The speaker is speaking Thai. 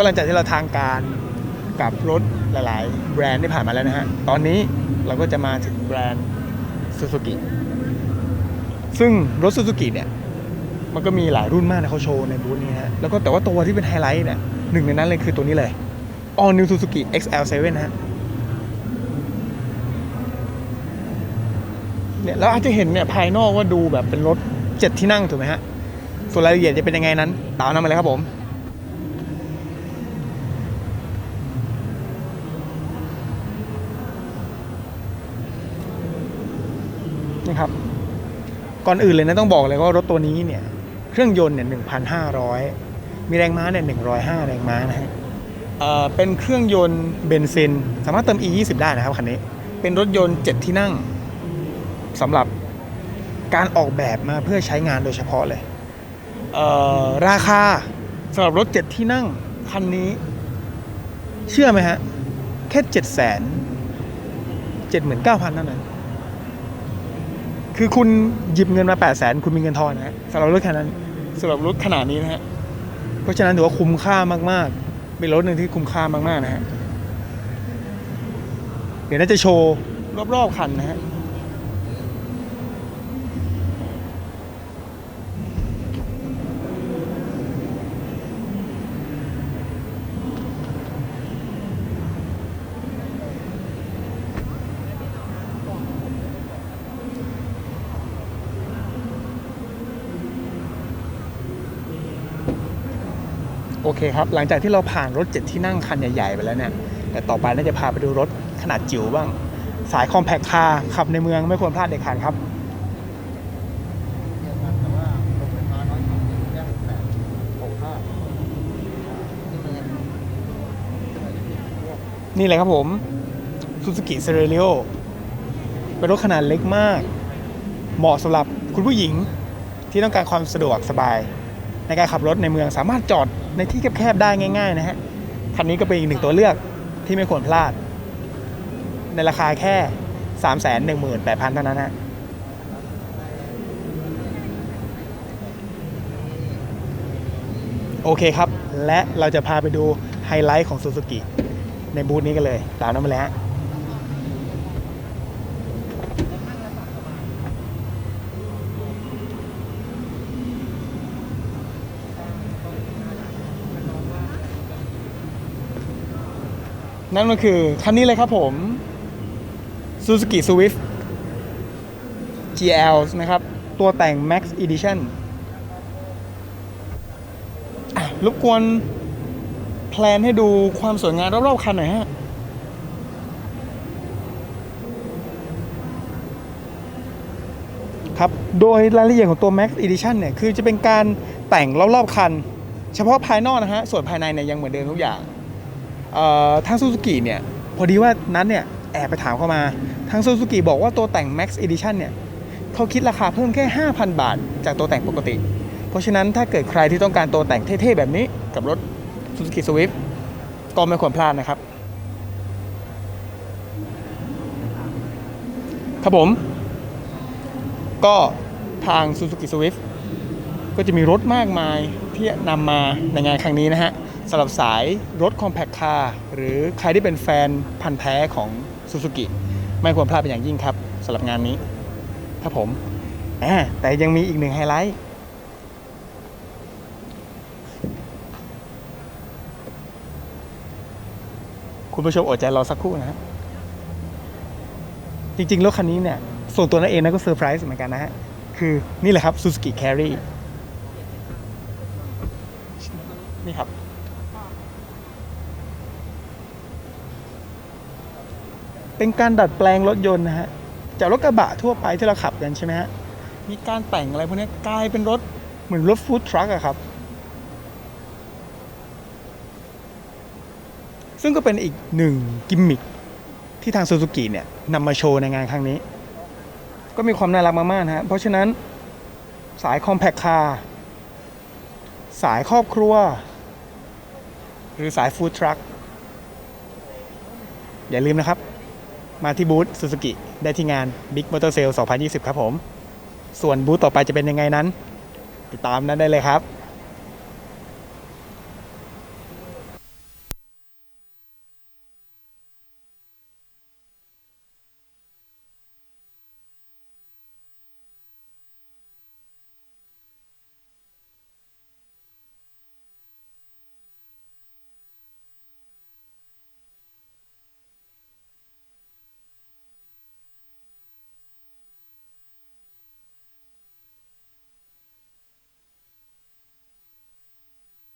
ก็หลังจากที่เราทางการกับรถหลาย ๆ แบรนด์ที่ผ่านมาแล้วนะฮะ ตอนนี้เราก็จะมาถึงแบรนด์ซูซูกิซึ่งรถซูซูกิเนี่ย มันก็มีหลายรุ่นมากนะเขาโชว์ในบูธนี้ฮะ แล้วก็แต่ว่าตัวที่เป็นไฮไลท์เนี่ยหนึ่งในนั้นเลยคือตัวนี้เลย All New Suzuki XL7 นะฮะเนี่ยเราอาจจะเห็นเนี่ยภายนอกว่าดูแบบเป็นรถเจ็ดที่นั่งถูกไหมฮะ ส่วนรายละเอียดจะเป็นยังไงนั้น ตามนั้นมาเลยครับผม ครับ ก่อนอื่นเลยนะต้องบอกเลยว่ารถตัวนี้เนี่ยเครื่องยนต์เนี่ย1,500มีแรงม้าเนี่ย105แรงม้านะฮะเอ่อเป็นเครื่องยนต์เบนซิน สามารถเติม E20 ได้นะครับคันนี้ เป็นรถยนต์7ที่นั่งสำหรับการออกแบบมาเพื่อใช้งานโดยเฉพาะเลยเอ่อราคาสำหรับรถ7ที่นั่งคันนี้ เชื่อไหมฮะ แค่7 0 0 0 0 0 79,000เท่านั้น คือคุณหยิบเงินมา8 0 0 0 0 0คุณมีเงินทอนนะฮะสำหรับรถคันนั้นสำหรับรถขนาดนี้นะฮะเพราะฉะนั้นถือว่าคุ้มค่ามากๆเป็นรถหนึ่งที่คุ้มค่ามากๆนะฮะเดี๋ยวน่าจะโชว์รอบๆคันนะฮะ โอเคครับ หลังจากที่เราผ่านรถเจ็ดที่นั่งคันใหญ่ๆไปแล้วเนี่ยแต่ต่อไปน่าจะพาไปดูรถขนาดจิ๋วบ้าง สายคอมแพคคาร์ขับในเมืองไม่ควรพลาดเด็ดขาดครับแต่ว่าลงไฟฟ้าน้อยกว่าแค่หกแปดหกห้าที่มันยังนี่เลยครับผม Suzuki c e r e r i o เป็นรถขนาดเล็กมาก เหมาะสำหรับคุณผู้หญิงที่ต้องการความสะดวกสบาย ในการขับรถในเมืองสามารถจอดในที่แคบๆได้ง่าย ๆ นะฮะคันนี้ก็เป็นอีกหนึ่งตัวเลือกที่ไม่ควรพลาด ในราคาแค่ 3 1 8 0 0 0เท่านั้นฮะโอเคครับ และเราจะพาไปดูไฮไลท์ของ Suzuki ในบูธนี้กันเลย ตามนั้นมาเลย นั่นก็คือ คันนี้เลยครับผม Suzuki Swift GL นะครับ ตัวแต่ง Max Edition รบกวนแพลนให้ดูความสวยงามรอบๆคันหน่อยฮะครับ โดยรายละเอียดของตัว Max Edition เนี่ย คือจะเป็นการแต่งรอบๆคัน เฉพาะภายนอกนะฮะ ส่วนภายในเนี่ยยังเหมือนเดิมทุกอย่าง ทางซูซูกิเนี่ยพอดีว่านั้นเนี่ยแอบไปถามเข้ามาทางซูซูกิบอกว่าตัวแต่ง Max Edition เนี่ยเขาคิดราคาเพิ่มแค่ 5,000 บาท จากตัวแต่งปกติ เพราะฉะนั้นถ้าเกิดใครที่ต้องการตัวแต่งเท่ๆ แบบนี้กับรถ Suzuki Swift ก็ไม่ควรพลาดนะครับ ครับผม ก็ทาง Suzuki Swift ก็จะมีรถมากมายที่นำมาในงานครั้งนี้นะฮะ สำหรับสายรถ Compact Car หรือใครที่เป็นแฟนพันธ์แท้ของ Suzuki ไม่ควรพลาดเป็นอย่างยิ่งครับสำหรับงานนี้ครับผมแต่ยังมีอีกหนึ่งไฮไลท์คุณผู้ชมอดใจรอสักครู่นะฮะจริงๆรถคันนี้เนี่ย ส่วนตัวนั้นเองนะก็เซอร์ไพรส์เหมือนกันนะฮะ คือนี่แหละครับ Suzuki Carry นี่ครับ เป็นการดัดแปลงรถยนต์นะฮะจากรถกระบะทั่วไปที่เราขับกันใช่ไหมฮะมีการแต่งอะไรพวกนี้กลายเป็นรถเหมือนรถฟู้ดทรัคอะครับ ซึ่งก็เป็นอีกหนึ่งกิมมิคที่ทางซูซูกิเนี่ยนำมาโชว์ในงานครั้งนี้ ก็มีความน่ารักมากๆนะฮะเพราะฉะนั้นสายคอมแพคคาร์สายครอบครัว หรือสายฟู้ดทรัคอย่าลืมนะครับ มาที่บูธซูซูกิได้ที่งาน Big Motor Sale 2020 ครับผม ส่วนบูธต่อไปจะเป็นยังไงนั้น ติดตามนั้นได้เลยครับ